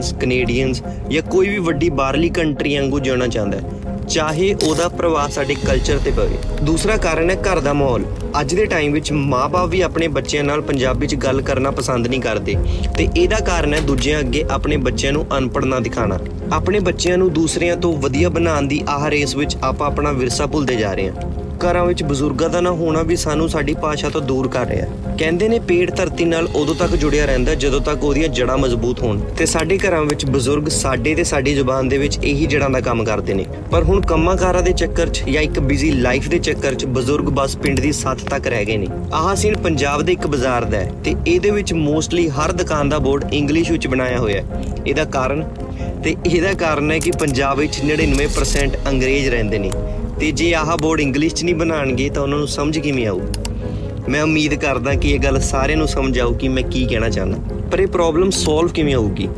Canadians ਜਾਂ ਕੋਈ ਵੀ ਵੱਡੀ ਬਾਹਰਲੀ ਕੰਟਰੀ ਵਾਂਗੂ ਜਿਉਣਾ ਚਾਹੁੰਦਾ ਹੈ। ਚਾਹੇ ਉਹਦਾ ਪ੍ਰਭਾਵ ਸਾਡੇ ਕਲਚਰ ਤੇ ਪਵੇ। ਦੂਸਰਾ ਕਾਰਨ ਹੈ ਘਰ ਦਾ ਮਾਹੌਲ। ਅੱਜ ਦੇ ਟਾਈਮ ਵਿੱਚ ਮਾਪੇ ਵੀ ਆਪਣੇ ਬੱਚਿਆਂ ਨਾਲ ਪੰਜਾਬੀ 'ਚ ਗੱਲ ਕਰਨਾ ਪਸੰਦ ਨਹੀਂ ਕਰਦੇ। ਤੇ ਇਹਦਾ ਕਾਰਨ ਹੈ ਦੂਜਿਆਂ ਅੱਗੇ ਆਪਣੇ ਬੱਚਿਆਂ ਨੂੰ ਅਨਪੜ੍ਹ ਨਾ ਦਿਖਾਣਾ। ਆਪਣੇ ਬੱਚਿਆਂ ਨੂੰ ਦੂਸਰਿਆਂ ਤੋਂ ਵਧੀਆ ਬਣਾਉਣ ਦੀ ਆਹ ਰੇਸ ਵਿੱਚ ਆਪਾਂ ਆਪਣਾ ਵਿਰਸਾ ਭੁੱਲਦੇ ਜਾ ਰਹੇ ਹਾਂ। ਘਰਾਂ ਵਿੱਚ ਬਜ਼ੁਰਗਾਂ ਦਾ ਨਾ ਹੋਣਾ ਵੀ ਸਾਨੂੰ ਸਾਡੀ ਭਾਸ਼ਾ ਤੋਂ ਦੂਰ ਕਰ ਰਿਹਾ ਹੈ। ਕਹਿੰਦੇ ਨੇ ਪੇੜ ਧਰਤੀ ਨਾਲ ਉਦੋਂ ਤੱਕ ਜੁੜਿਆ ਰਹਿੰਦਾ ਜਦੋਂ ਤੱਕ ਉਹਦੀਆਂ ਜੜ੍ਹਾਂ ਮਜ਼ਬੂਤ ਹੋਣ। ਤੇ ਸਾਡੇ ਘਰਾਂ ਵਿੱਚ ਬਜ਼ੁਰਗ ਸਾਡੇ ਤੇ ਸਾਡੀ ਜ਼ੁਬਾਨ ਦੇ ਵਿੱਚ ਇਹੀ ਜੜ੍ਹਾਂ ਦਾ ਕੰਮ ਕਰਦੇ ਨੇ। ਪਰ ਹੁਣ ਕੰਮਾਂ-ਕਾਰਾਂ ਦੇ ਚੱਕਰ 'ਚ ਜਾਂ ਇੱਕ ਬਿਜ਼ੀ ਲਾਈਫ ਦੇ ਚੱਕਰ 'ਚ ਬਜ਼ੁਰਗ ਬਸ ਪਿੰਡ ਦੀ ਸੱਥ ਤੱਕ ਰਹਿ ਗਏ ਨੇ। ਆਹ ਸੀਨ ਪੰਜਾਬ ਦੇ ਇੱਕ ਬਾਜ਼ਾਰ ਦਾ ਹੈ ਤੇ ਇਹਦੇ ਵਿੱਚ ਮੋਸਟਲੀ ਹਰ ਦੁਕਾਨ ਦਾ ਬੋਰਡ ਇੰਗਲਿਸ਼ ਵਿੱਚ ਬਣਾਇਆ ਹੋਇਆ ਹੈ। ਇਹਦਾ ਕਾਰਨ ਤੇ ਇਹਦਾ ਕਾਰਨ ਹੈ ਕਿ ਪੰਜਾਬ ਵਿੱਚ 99% ਅੰਗਰੇਜ਼ ਰਹਿੰਦੇ ਨੇ ਤੇ ਜੇ ਆਹ ਬੋਰਡ ਇੰਗਲਿਸ਼ 'ਚ ਨਹੀਂ ਬਣਾਣਗੇ ਤਾਂ ਉਹਨਾਂ ਨੂੰ ਸਮਝ ਕਿਵੇਂ ਆਊ? ਮੈਂ ਉਮੀਦ ਕਰਦਾ ਕਿ ਇਹ ਗੱਲ ਸਾਰਿਆਂ ਨੂੰ ਸਮਝ ਆਊ ਕਿ ਮੈਂ ਕੀ ਕਹਿਣਾ ਚਾਹੁੰਦਾ। ਪਰ ਇਹ ਪ੍ਰੋਬਲਮ ਸੋਲਵ ਕਿਵੇਂ ਹੋਊਗੀ?